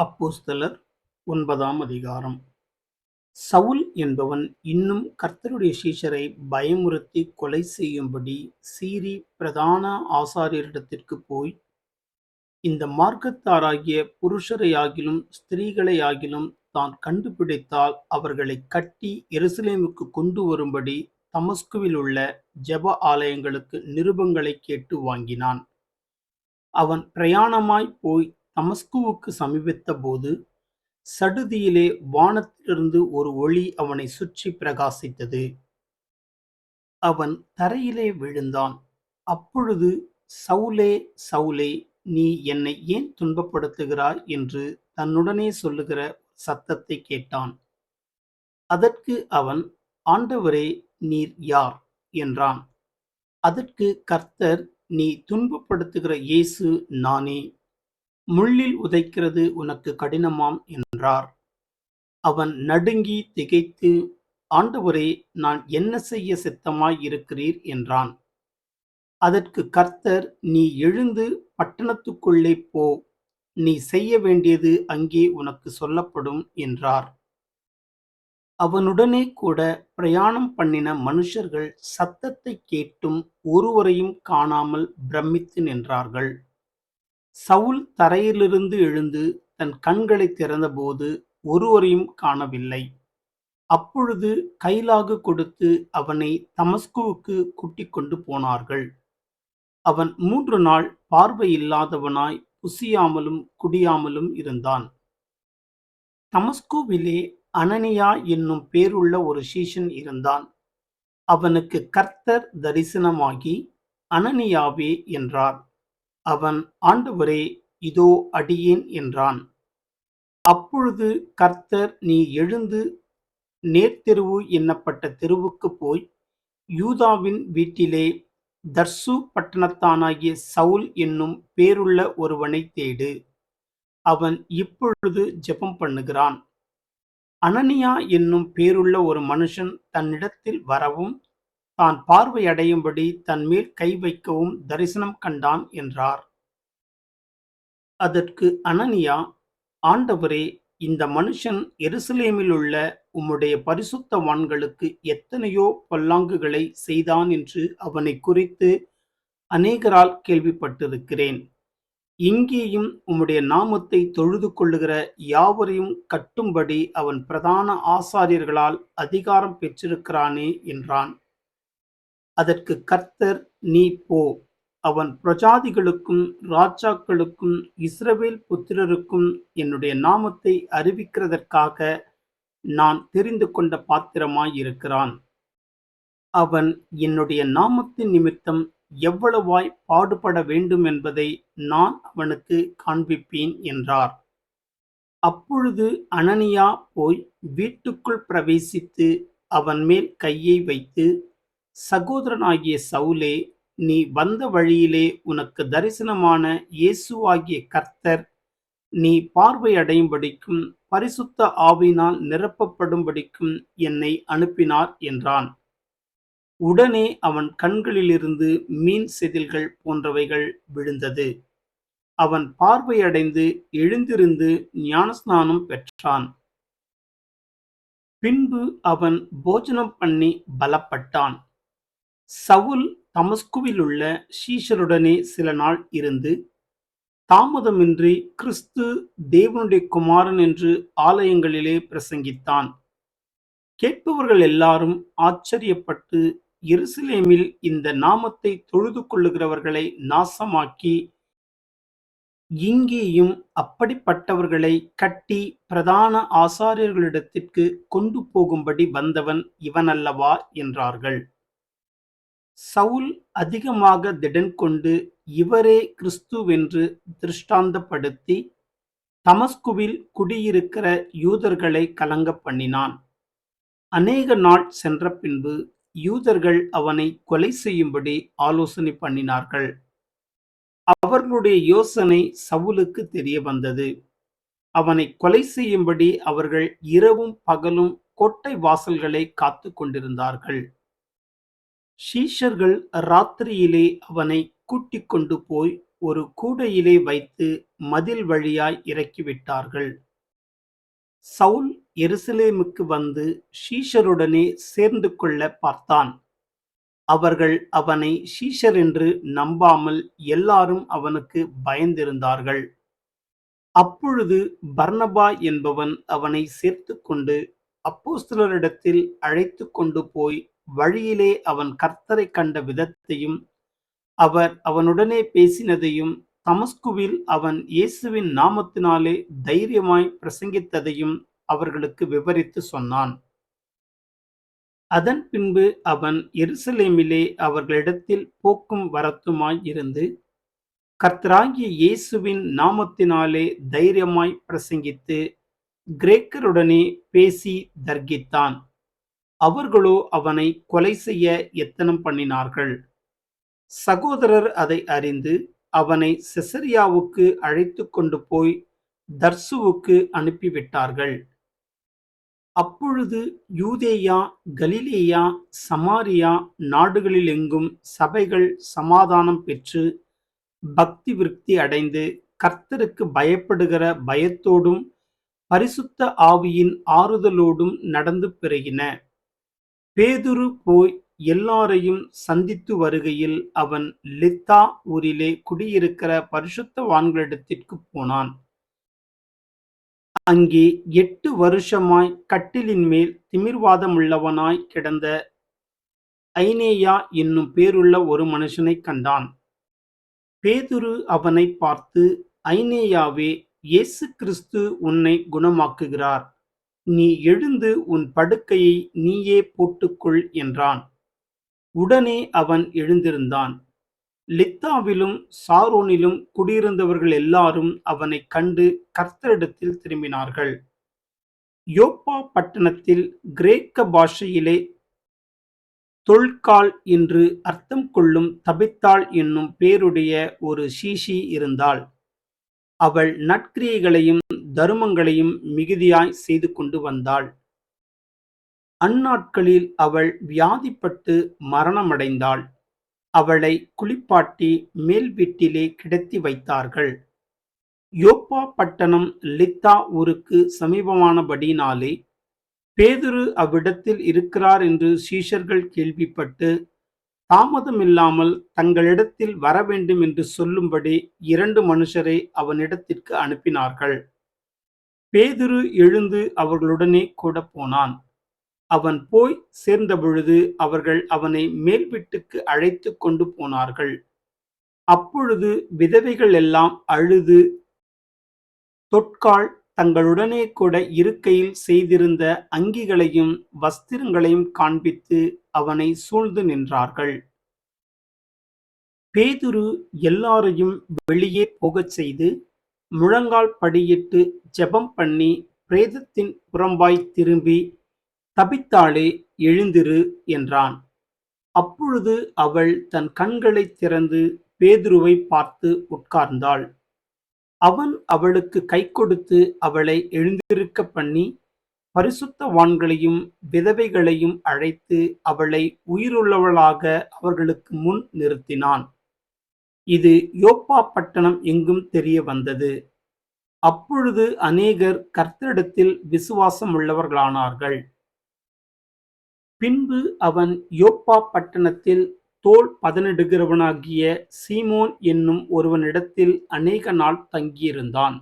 அப்போஸ்தலர் ஒன்பதாம் அதிகாரம். சவுல் என்பவன் இன்னும் கர்த்தருடைய சீஷரை பயமுறுத்தி கொலை செய்யும்படி சீரி பிரதான ஆசாரியரிடத்திற்குப் போய் இந்த மார்க்கத்தாராகிய புருஷரையாகிலும் ஸ்திரீகளையாகிலும் தான் கண்டுபிடித்தால் அவர்களை கட்டி எருசலேமுக்கு கொண்டு வரும்படி தமஸ்குவில் உள்ள ஜெப ஆலயங்களுக்கு நிருபங்களைக் கேட்டு வாங்கினான். அவன் பிரயாணமாய்ப் போய் தமஸ்குவுக்கு சமீபித்த போது சடுதியிலே வானத்திலிருந்து ஒரு ஒளி அவனை சுற்றி பிரகாசித்தது. அவன் தரையிலே விழுந்தான். அப்பொழுது சவுலே சவுலே நீ என்னை ஏன் துன்பப்படுத்துகிறாய்? என்று தன்னுடனே சொல்லுகிற சத்தத்தை கேட்டான். அதற்கு அவன் ஆண்டவரே நீர் யார்? என்றான். அதற்கு கர்த்தர் நீ துன்பப்படுத்துகிற இயேசு நானே. முள்ளில் உதைக்கிறது உனக்கு கடினமாம் என்றார். அவன் நடுங்கி திகைத்து ஆண்டவரே நான் என்ன செய்ய சித்தமாய் இருக்கிறீர் என்றான். அதற்கு கர்த்தர் நீ எழுந்து பட்டணத்துக்குள்ளே போ. நீ செய்ய வேண்டியது அங்கே உனக்கு சொல்லப்படும் என்றார். அவனுடனே கூட பிரயாணம் பண்ணின மனுஷர்கள் சத்தத்தை கேட்டும் ஒருவரையும் காணாமல் பிரமித்து நின்றார்கள். சவுல் தரையிலிருந்து எழுந்து தன் கண்களை திறந்தபோது ஒருவரையும் காணவில்லை. அப்பொழுது கைலாகு கொடுத்து அவனை தமஸ்குவுக்கு கூட்டிக் கொண்டு போனார்கள். அவன் மூன்று நாள் பார்வையில்லாதவனாய் புசியாமலும் குடியாமலும் இருந்தான். தமஸ்குவிலே அனனியா என்னும் பேருள்ள ஒரு சீஷன் இருந்தான். அவனுக்கு கர்த்தர் தரிசனமாகி அனனியாவே என்றார். அவன் ஆண்டவரே இதோ அடியேன் என்றான். அப்பொழுது கர்த்தர் நீ எழுந்து நேர்த்தெருவு என்னப்பட்ட தெருவுக்கு போய் யூதாவின் வீட்டிலே தர்சு பட்டணத்தானாகிய சவுல் என்னும் பேருள்ள ஒருவனை தேடு. அவன் இப்பொழுது ஜெபம் பண்ணுகிறான். அனனியா என்னும் பேருள்ள ஒரு மனுஷன் தன்னிடத்தில் வரவும் தான் பார்வையடையும்படி தன் மேல் கை வைக்கவும் தரிசனம் கண்டான் என்றார். அதற்கு அனனியா ஆண்டவரே இந்த மனுஷன் எருசலேமில் உள்ள உம்முடைய பரிசுத்தவான்களுக்கு எத்தனையோ பல்லாங்குகளை செய்தான் என்று அவனை குறித்து அநேகரால் கேள்விப்பட்டிருக்கிறேன். இங்கேயும் உம்முடைய நாமத்தை தொழுது கொள்ளுகிற யாவரையும் கட்டும்படி அவன் பிரதான ஆசாரியர்களால் அதிகாரம் பெற்றிருக்கிறானே என்றான். அதற்கு கர்த்தர் நீ போ. அவன் பிரஜாதிகளுக்கும் ராஜாக்களுக்கும் இஸ்ரவேல் புத்திரருக்கும் என்னுடைய நாமத்தை அறிவிக்கிறதற்காக நான் தெரிந்து கொண்ட பாத்திரமாயிருக்கிறான். அவன் என்னுடைய நாமத்தின் நிமித்தம் எவ்வளவாய் பாடுபட வேண்டும் என்பதை நான் அவனுக்கு காண்பிப்பேன் என்றார். அப்பொழுது அனனியா போய் வீட்டுக்குள் பிரவேசித்து அவன் மேல் கையை வைத்து சகோதரனாகிய சவுலே நீ வந்த வழியிலே உனக்கு தரிசனமான இயேசுவாகிய கர்த்தர் நீ பார்வையடையும்படிக்கும் பரிசுத்த ஆவினால் நிரப்பப்படும்படிக்கும் என்னை அனுப்பினார் என்றான். உடனே அவன் கண்களிலிருந்து மீன் செதில்கள் போன்றவைகள் விழுந்தது. அவன் பார்வையடைந்து எழுந்திருந்து ஞானஸ்நானம் பெற்றான். பின்பு அவன் போஜனம் பண்ணி பலப்பட்டான். சவுல் தமஸ்குவில் உள்ள ஷீஷருடனே சில நாள் இருந்து தாமதமின்றி கிறிஸ்து தேவனுடைய குமாரன் என்று ஆலயங்களிலே பிரசங்கித்தான். கேட்பவர்கள் எல்லாரும் ஆச்சரியப்பட்டு எருசலேமில் இந்த நாமத்தை தொழுது கொள்ளுகிறவர்களை நாசமாக்கி இங்கேயும் அப்படிப்பட்டவர்களை கட்டி பிரதான ஆசாரியர்களிடத்திற்கு கொண்டு போகும்படி வந்தவன் இவனல்லவா? என்றார்கள். சவுல் அதிகமாக திடன் கொண்டு இவரே கிறிஸ்துவென்று திருஷ்டாந்தப்படுத்தி தமஸ்குவில் குடியிருக்கிற யூதர்களை கலங்க பண்ணினான். அநேக நாள் சென்ற பின்பு யூதர்கள் அவனை கொலை செய்யும்படி ஆலோசனை பண்ணினார்கள். அவர்களுடைய யோசனை சவுலுக்கு தெரிய வந்தது. அவனை கொலை செய்யும்படி அவர்கள் இரவும் பகலும் கோட்டை வாசல்களை காத்து கொண்டிருந்தார்கள். ஷீஷர்கள் ராத்திரியிலே அவனை கூட்டிக் கொண்டு போய் ஒரு கூடையிலே வைத்து மதில் வழியாய் இறக்கிவிட்டார்கள். சவுல் எருசலேமுக்கு வந்து ஷீஷருடனே சேர்ந்து கொள்ள பார்த்தான். அவர்கள் அவனை ஷீஷர் என்று நம்பாமல் எல்லாரும் அவனுக்கு பயந்திருந்தார்கள். அப்பொழுது பர்ணபா என்பவன் அவனை சேர்த்து கொண்டு அப்போஸ்தலரிடத்தில் அழைத்து கொண்டு போய் வழியிலே அவன் கர்த்தரை கண்ட விதத்தையும் அவர் அவனுடனே பேசினதையும் தமஸ்குவில் அவன் இயேசுவின் நாமத்தினாலே தைரியமாய் பிரசங்கித்ததையும் அவர்களுக்கு விவரித்து சொன்னான். அதன் பின்பு அவன் எருசலேமிலே அவர்களிடத்தில் போக்கும் வரத்துமாய் இருந்து கர்த்தராகிய இயேசுவின் நாமத்தினாலே தைரியமாய் பிரசங்கித்து கிரேக்கருடனே பேசி தர்கித்தான். அவர்களோ அவனை கொலை செய்ய எத்தனம் பண்ணினார்கள்? சகோதரர் அதை அறிந்து அவனை செசரியாவுக்கு அழைத்து கொண்டு போய் தர்சுவுக்கு அனுப்பிவிட்டார்கள். அப்பொழுது யூதேயா கலிலேயா சமாரியா நாடுகளிலெங்கும் சபைகள் சமாதானம் பெற்று பக்தி விருத்தி அடைந்து கர்த்தருக்கு பயப்படுகிற பயத்தோடும் பரிசுத்த ஆவியின் ஆறுதலோடும் நடந்து பெருகின. பேதுரு போய் எல்லாரையும் சந்தித்து வருகையில் அவன் லித்தா ஊரிலே குடியிருக்கிற பரிசுத்தவான்களிடத்திற்கு போனான். அங்கே எட்டு வருஷமாய் கட்டிலின் மேல் திமிர்வாதமுள்ளவனாய் கிடந்த ஐனேயா என்னும் பேருள்ள ஒரு மனுஷனை கண்டான். பேதுரு அவனை பார்த்து ஐனேயாவே இயேசு கிறிஸ்து உன்னை குணமாக்குகிறார். நீ எழுந்து உன் படுக்கையை நீயே போட்டுக்கொள் என்றான். உடனே அவன் எழுந்திருந்தான். லித்தாவிலும் சாரோனிலும் குடியிருந்தவர்கள் எல்லாரும் அவனை கண்டு கர்த்தரிடத்தில் திரும்பினார்கள். யோப்பா பட்டணத்தில் கிரேக்க பாஷையிலே தொல்கால் என்று அர்த்தம் கொள்ளும் தபித்தாள் என்னும் பேருடைய ஒரு சீஷி இருந்தாள். அவள் நற்கிரியைகளையும் தருமங்களையும் மிகுதியாய் செய்து கொண்டு வந்தாள். அந்நாட்களில் அவள் வியாதிப்பட்டு மரணமடைந்தாள். அவளை குளிப்பாட்டி மேல் வீட்டிலே கிடத்தி வைத்தார்கள். யோப்பா பட்டணம் லித்தா ஊருக்கு சமீபமானபடினாலே பேதுரு அவ்விடத்தில் இருக்கிறார் என்று சீஷர்கள் கேள்விப்பட்டு தாமதமில்லாமல் தங்களிடத்தில் வர வேண்டும் என்று சொல்லும்படி இரண்டு மனுஷரை அவனிடத்திற்கு அனுப்பினார்கள். பேதுரு எழுந்து அவர்களுடனே கூட போனான். அவன் போய் சேர்ந்தபொழுது அவர்கள் அவனை மேல் வீட்டுக்கு அழைத்து கொண்டு போனார்கள். அப்பொழுது விதவைகள் எல்லாம் அழுது தொட்கால் தங்களுடனே கூட இருக்கையில் செய்திருந்த அங்கிகளையும் வஸ்திரங்களையும் காண்பித்து அவனை சூழ்ந்து நின்றார்கள். பேதுரு எல்லாரையும் வெளியே போகச் செய்து முழங்கால் படியிட்டு ஜெபம் பண்ணி பிரேதத்தின் புறம்பாய் திரும்பி தபித்தாளே எழுந்திரு என்றான். அப்பொழுது அவள் தன் கண்களை திறந்து பேதுருவை பார்த்து உட்கார்ந்தாள். அவன் அவளுக்கு கை கொடுத்து அவளை எழுந்திருக்க பண்ணி பரிசுத்தவான்களையும் விதவைகளையும் அழைத்து அவளை உயிருள்ளவளாக அவர்களுக்கு முன் நிறுத்தினான். இது யோப்பா பட்டணம் எங்கும் தெரிய வந்தது. அப்பொழுது அநேகர் கர்த்தரிடத்தில் விசுவாசம் உள்ளவர்களானார்கள். பின்பு அவன் யோப்பா பட்டணத்தில் தோல் பதனிடுகிறவனாகிய சீமோன் என்னும் ஒருவனிடத்தில் அநேக நாள் தங்கியிருந்தான்.